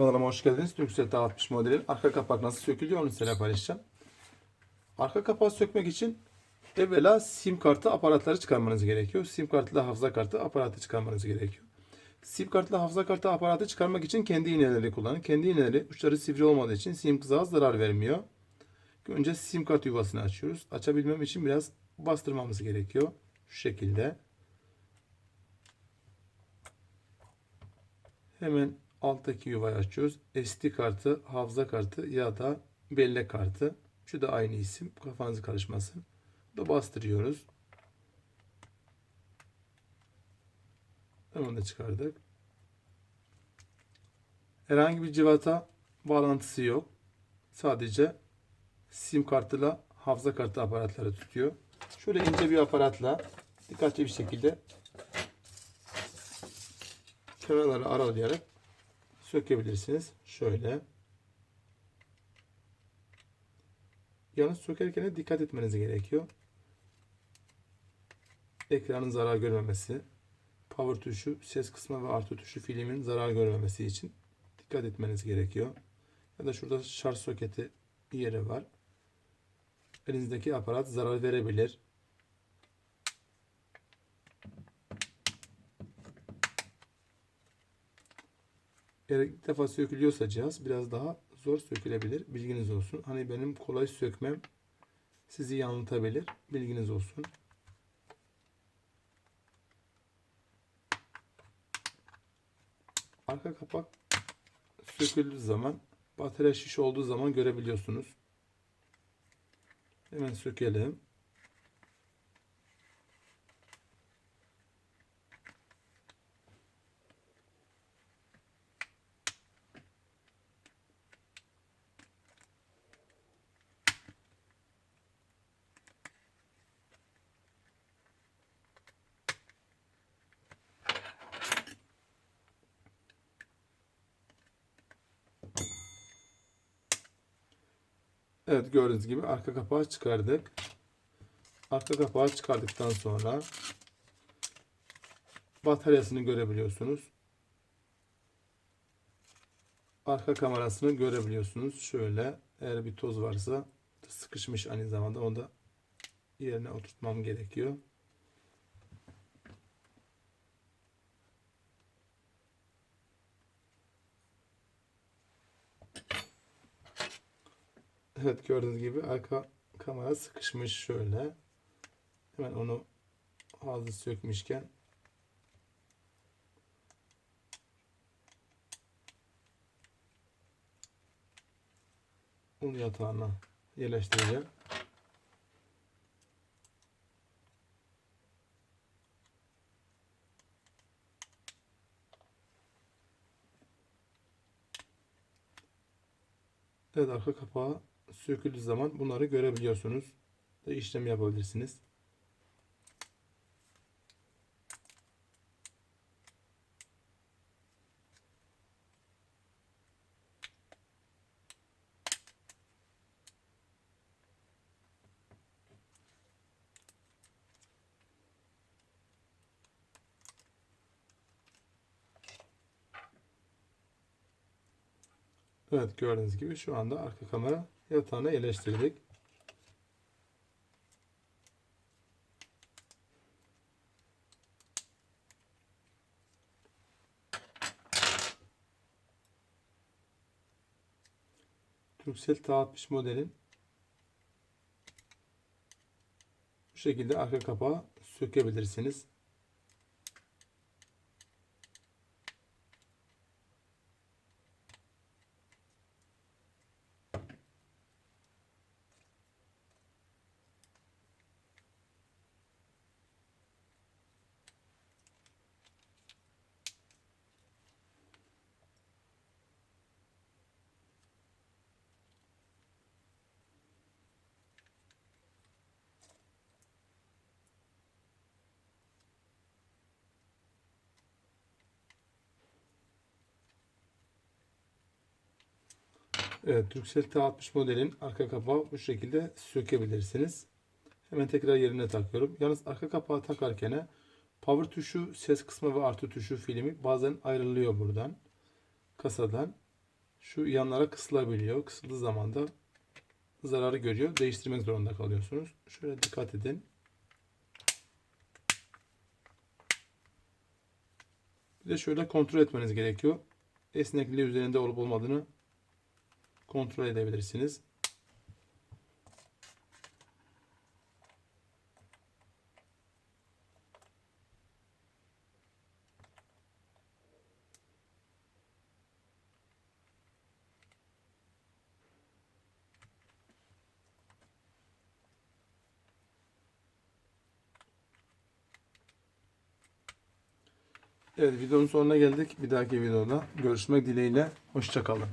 Kanalıma hoş geldiniz. Türkcell 60 modelin arka kapak nasıl sökülüyor onu size paylaşacağım. Arka kapağı sökmek için evvela sim kartı aparatları çıkarmanız gerekiyor. Sim kartla hafıza kartı aparatı çıkarmanız gerekiyor. Sim kartla hafıza kartı aparatı çıkarmak için kendi iğneleri kullanın. Kendi iğneleri uçları sivri olmadığı için sim kızağa zarar vermiyor. Önce sim kart yuvasını açıyoruz. Açabilmem için biraz bastırmamız gerekiyor. Şu şekilde. Hemen alttaki yuvayı açıyoruz. SD kartı, hafıza kartı ya da bellek kartı. Şu da aynı isim. Kafanızı karışmasın. Da bastırıyoruz. Hemen de çıkardık. Herhangi bir civata bağlantısı yok. Sadece sim kartıyla hafıza kartı aparatları tutuyor. Şöyle ince bir aparatla dikkatli bir şekilde kenarları aralayarak sökebilirsiniz. Şöyle. Yalnız sökerken de dikkat etmeniz gerekiyor. Ekranın zarar görmemesi, power tuşu, ses kısmı ve artı tuşu filmin zarar görmemesi için dikkat etmeniz gerekiyor. Ya da şurada şarj soketi yeri var. Elinizdeki aparat zarar verebilir. Eğer ilk defa sökülüyorsa cihaz biraz daha zor sökülebilir. Bilginiz olsun. Hani benim kolay sökmem sizi yanıltabilir. Bilginiz olsun. Arka kapak söküldüğü zaman batarya şiş olduğu zaman görebiliyorsunuz. Hemen sökelim. Evet gördüğünüz gibi arka kapağı çıkardık. Arka kapağı çıkardıktan sonra bataryasını görebiliyorsunuz. Arka kamerasını görebiliyorsunuz. Şöyle eğer bir toz varsa sıkışmış aynı zamanda onu da yerine oturtmam gerekiyor. Evet gördüğünüz gibi arka kamera sıkışmış şöyle. Hemen onu ağzı sökmüşken un yatağına yerleştireceğim. Evet arka kapağı söküldüğü zaman bunları görebiliyorsunuz. Ve işlem yapabilirsiniz. Evet gördüğünüz gibi şu anda arka kamera yatağına yerleştirdik. Turkcell T60 modelin bu şekilde arka kapağı sökebilirsiniz. Evet, Turkcell T60 modelin arka kapağı bu şekilde sökebilirsiniz. Hemen tekrar yerine takıyorum. Yalnız arka kapağı takarken power tuşu, ses kısmı ve artı tuşu filmi bazen ayrılıyor buradan. Kasadan. şu yanlara kısılabiliyor. Kısıldığı zaman da zararı görüyor. Değiştirmek zorunda kalıyorsunuz. Şöyle dikkat edin. Bir de şöyle kontrol etmeniz gerekiyor. Esnekliği üzerinde olup olmadığını kontrol edebilirsiniz. Evet videonun sonuna geldik. Bir dahaki videoda görüşmek dileğiyle. Hoşçakalın.